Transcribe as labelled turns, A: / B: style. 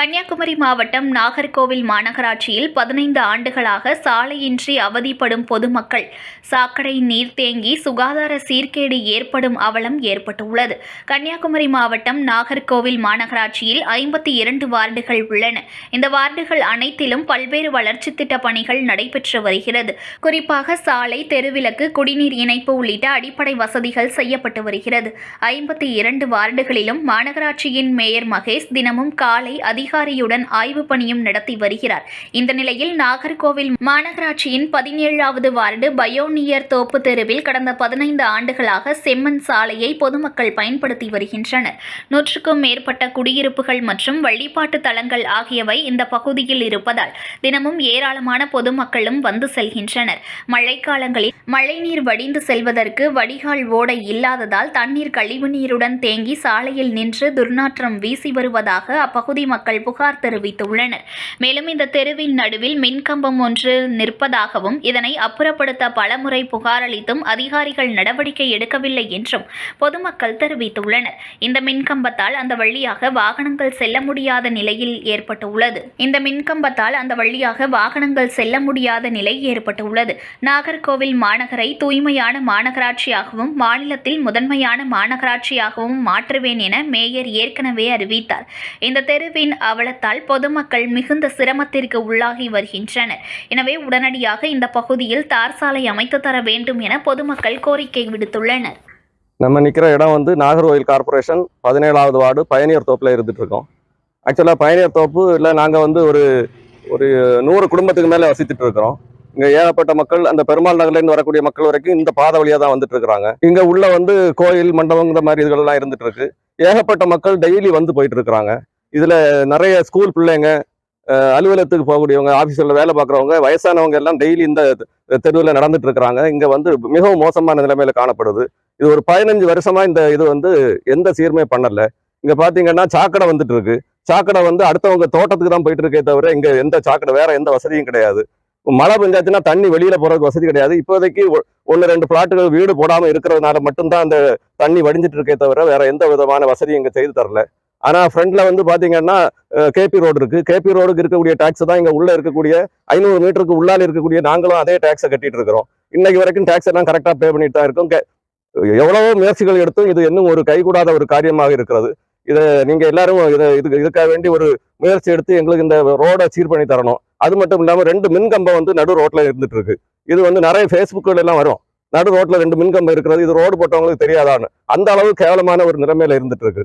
A: கன்னியாகுமரி மாவட்டம் நாகர்கோவில் மாநகராட்சியில் பதினைந்து ஆண்டுகளாக சாலையின்றி அவதிப்படும் பொதுமக்கள். சாக்கடை நீர் தேங்கி சுகாதார சீர்கேடு ஏற்படும் அவலம் ஏற்பட்டுள்ளது. கன்னியாகுமரி மாவட்டம் நாகர்கோவில் மாநகராட்சியில் ஐம்பத்தி இரண்டு வார்டுகள் உள்ளன. இந்த வார்டுகள் அனைத்திலும் பல்வேறு வளர்ச்சித் திட்ட பணிகள் நடைபெற்று வருகிறது. குறிப்பாக சாலை தெருவிளக்கு குடிநீர் இணைப்பு உள்ளிட்ட அடிப்படை வசதிகள் செய்யப்பட்டு வருகிறது. ஐம்பத்தி இரண்டு வார்டுகளிலும் மாநகராட்சியின் மேயர் மகேஷ் தினமும் காலை அதிகாரியுடன் ஆய்வு பணியும் நடத்தி வருகிறார். இந்த நிலையில் நாகர்கோவில் மாநகராட்சியின் பதினேழாவது வார்டு பயோனியர் தோப்பு தெருவில் கடந்த பதினைந்து ஆண்டுகளாக செம்மண் சாலையை பொதுமக்கள் பயன்படுத்தி வருகின்றனர். நூற்றுக்கும் மேற்பட்ட குடியிருப்புகள் மற்றும் வழிபாட்டு தலங்கள் ஆகியவை இந்த பகுதியில் இருப்பதால் தினமும் ஏராளமான பொதுமக்களும் வந்து செல்கின்றனர். மழைக்காலங்களில் மழைநீர் வடிந்து செல்வதற்கு வடிகால் ஓடை இல்லாததால் தண்ணீர் கழிவுநீருடன் தேங்கி சாலையில் நின்று துர்நாற்றம் வீசி வருவதாக அப்பகுதி மக்கள் புகார் தெரிவித்துள்ளனர். மேலும் இந்த தெருவின் நடுவில் மின்கம்பம் ஒன்று நிற்பதாகவும் இதனை அப்புறப்படுத்த பலமுறை புகார் அளித்தும் அதிகாரிகள் நடவடிக்கை எடுக்கவில்லை என்றும் பொதுமக்கள் தெரிவித்துள்ளனர். இந்த மின்கம்பத்தால் அந்த வழியாக வாகனங்கள் செல்ல முடியாத நிலையில் ஏற்பட்டுள்ளது. இந்த மின்கம்பத்தால் அந்த வழியாக வாகனங்கள் செல்ல முடியாத நிலை ஏற்பட்டுள்ளது. நாகர்கோவில் மாநகரை தூய்மையான மாநகராட்சியாகவும் மாநிலத்தில் முதன்மையான மாநகராட்சியாகவும் மாற்றுவேன் என மேயர் ஏற்கனவே அறிவித்தார். இந்த தெருவின் அவலத்தால் பொதுமக்கள் மிகுந்த சிரமத்திற்கு உள்ளாகி வருகின்றனர். எனவே உடனடியாக இந்த பகுதியில் தார் சாலை அமைத்து தர வேண்டும் என பொதுமக்கள் கோரிக்கை விடுத்துள்ளனர்.
B: நம்ம நிற்கிற இடம் வந்து நாகர்கோவில் கார்ப்பரேஷன் பதினேழாவது வார்டு பயணியர் தோப்பில் இருந்துட்டு இருக்கோம். ஆக்சுவலாக பயணியர் தோப்பு இல்லை நாங்கள் வந்து ஒரு ஒரு நூறு குடும்பத்துக்கு மேலே வசித்துட்டு இருக்கிறோம். இங்கே ஏகப்பட்ட மக்கள் அந்த பெருமாள் நகர்லேருந்து வரக்கூடிய மக்கள் வரைக்கும் இந்த பாதை வழியாக தான் வந்துட்டு இருக்கிறாங்க. இங்கே உள்ள வந்து கோயில் மண்டபம் இந்த மாதிரி இதுகள்லாம் இருந்துட்டு இருக்கு. ஏகப்பட்ட மக்கள் டெய்லி வந்து போயிட்டு இருக்கிறாங்க. இதில் நிறைய ஸ்கூல் பிள்ளைங்க அலுவலகத்துக்கு போகக்கூடியவங்க ஆஃபீஸில் வேலை பார்க்குறவங்க வயசானவங்க எல்லாம் டெய்லி இந்த தெருவில் நடந்துட்டு இருக்கிறாங்க. இங்கே வந்து மிகவும் மோசமான நிலைமையில் காணப்படுது. இது ஒரு பதினஞ்சு வருஷமாக இந்த இது வந்து எந்த சீருமே பண்ணலை. இங்கே பார்த்தீங்கன்னா சாக்கடை வந்துட்டு இருக்கு. சாக்கடை வந்து அடுத்தவங்க தோட்டத்துக்கு தான் போயிட்டு இருக்கே தவிர இங்கே எந்த சாக்கடை வேற எந்த வசதியும் கிடையாது. மழை பெஞ்சாச்சுன்னா தண்ணி வெளியில போறதுக்கு வசதி கிடையாது. இப்போதைக்கு ஒன்று ரெண்டு பிளாட்டுகள் வீடு போடாமல் இருக்கிறதுனால மட்டும்தான் அந்த தண்ணி வடிஞ்சிட்டு இருக்கே தவிர வேற எந்த விதமான வசதியும் இங்கே செய்து தரல. ஆனால் ஃப்ரண்ட்ல வந்து பார்த்தீங்கன்னா கேபி ரோடு இருக்குது கேபி ரோடுக்கு இருக்கக்கூடிய டேக்ஸ் தான் இங்கே உள்ள இருக்கக்கூடிய ஐநூறு மீட்டருக்கு உள்ளால் இருக்கக்கூடிய நாங்களும் அதே டேக்ஸை கட்டிட்டு இருக்கிறோம். இன்னைக்கு வரைக்கும் டேக்ஸ் எல்லாம் கரெக்டாக பே பண்ணிட்டு தான் இருக்கோம். எவ்வளவோ முயற்சிகள் எடுத்தும் இது இன்னும் ஒரு கைகூடாத ஒரு காரியமாக இருக்கிறது. இதை நீங்கள் எல்லாரும் இதை இதுக்கு இதுக்காக வேண்டி ஒரு முயற்சி எடுத்து எங்களுக்கு இந்த ரோடை சீர் பண்ணி தரணும். அது மட்டும் இல்லாமல் ரெண்டு மின்கம்பம் வந்து நடு ரோட்டில் இருந்துட்டு இருக்கு. இது வந்து நிறைய ஃபேஸ்புக்கில் எல்லாம் வரும். நடு ரோட்டில் ரெண்டு மின்கம்பம் இருக்கிறது. இது ரோடு போட்டவங்களுக்கு தெரியாதான்னு. அந்த அளவு கேவலமான ஒரு நிலைமையில இருந்துட்டு இருக்கு.